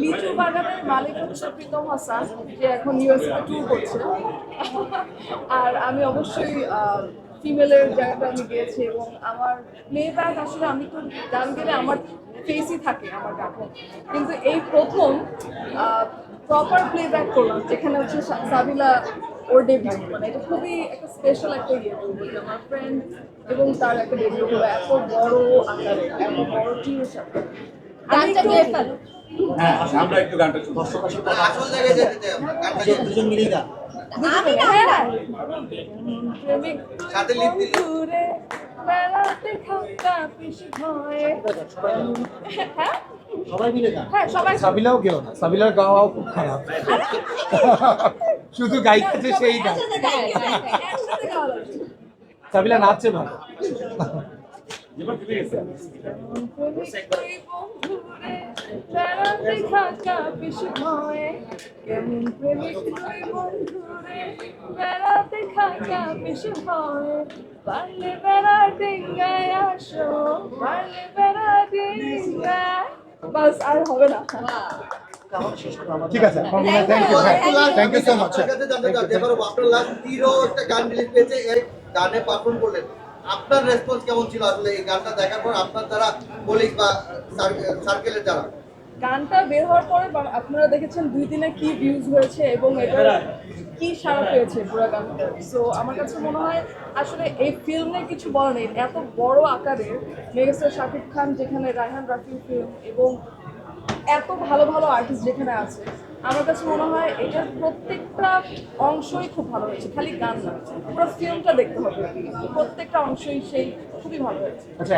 লিচু বাগানের মালিক হচ্ছে প্রীতম হাসান যে এখন ইউএস ট্যুর করছে। আর আমি অবশ্যই ফিমেলের জায়গাটা আমি গিয়েছি এবং আমার প্লেব্যাক আসলে আমি তো গান গেলে আমার ফেসই থাকে আমার গানে কিন্তু এই প্রথম প্রপার প্লে ব্যাক করলাম যেখানে হচ্ছে সাবিলা ওর ডেবিউ মানে এটা খুবই একটা স্পেশাল একটা ইয়ে বলব আমার ফ্রেন্ড এবং তার একটা ডেবিউ হলো এত বড় আকারে এত বড় টিমের সাথে। গানটা গেয়ে ফেলো। হ্যাঁ আমরা একটু গানটা শুনব আসল জায়গায় যেতে গানটা দুজন মিলেই গান। আমি না হ্যাঁ, সাথে লিপ দিলে। হ্যাঁ? সবাই মিলে গান। হ্যাঁ সবাই। সাবিলাও গেও না। সাবিলার গাওয়াও খুব খারাপ। শুধু গাইতেছে সেই গান। সাবিলা নাচছে ভালো। কেমন প্রেমিক বন্ধুরে বেড়াতে পিসি পারলে বেড়া ডিঙ্গায় আসো পারলে বেড়া ডিঙ্গায়। বাস আর হবে না। ঠিক আছে thank you thank you so much আপনার লাস্ট একটা গান রিলিজ পেয়েছে এই গানে পারফর্ম করলেন। আপনার রেসপন্স কেমন ছিল? আসলে এই গানটা দেখার পর আপনার যারা কলিগ বা সার্কেলের যারা গানটা বের হওয়ার পরে আপনারা দেখেছেন দুই দিনে কি ভিউজ হয়েছে এবং এটার কি সারা পেয়েছে পুরো গানটা সো আমার কাছে মনে হয় আসলে এই ফিল্মে কিছু বলা নেই। এত বড় আকারের মেগাস্টার শাকিব খান, যেখানে রায়হান রাফির ফিল্ম এবং এত ভালো ভালো আর্টিস্ট যেখানে আছে, আমার কাছে মনে হয় এটার প্রত্যেকটা অংশই খুব ভালো হয়েছে। খালি গান না, পুরো ফিল্মটা দেখতে হবে। প্রত্যেকটা অংশই সেই খুবই ভালো হয়েছে। আচ্ছা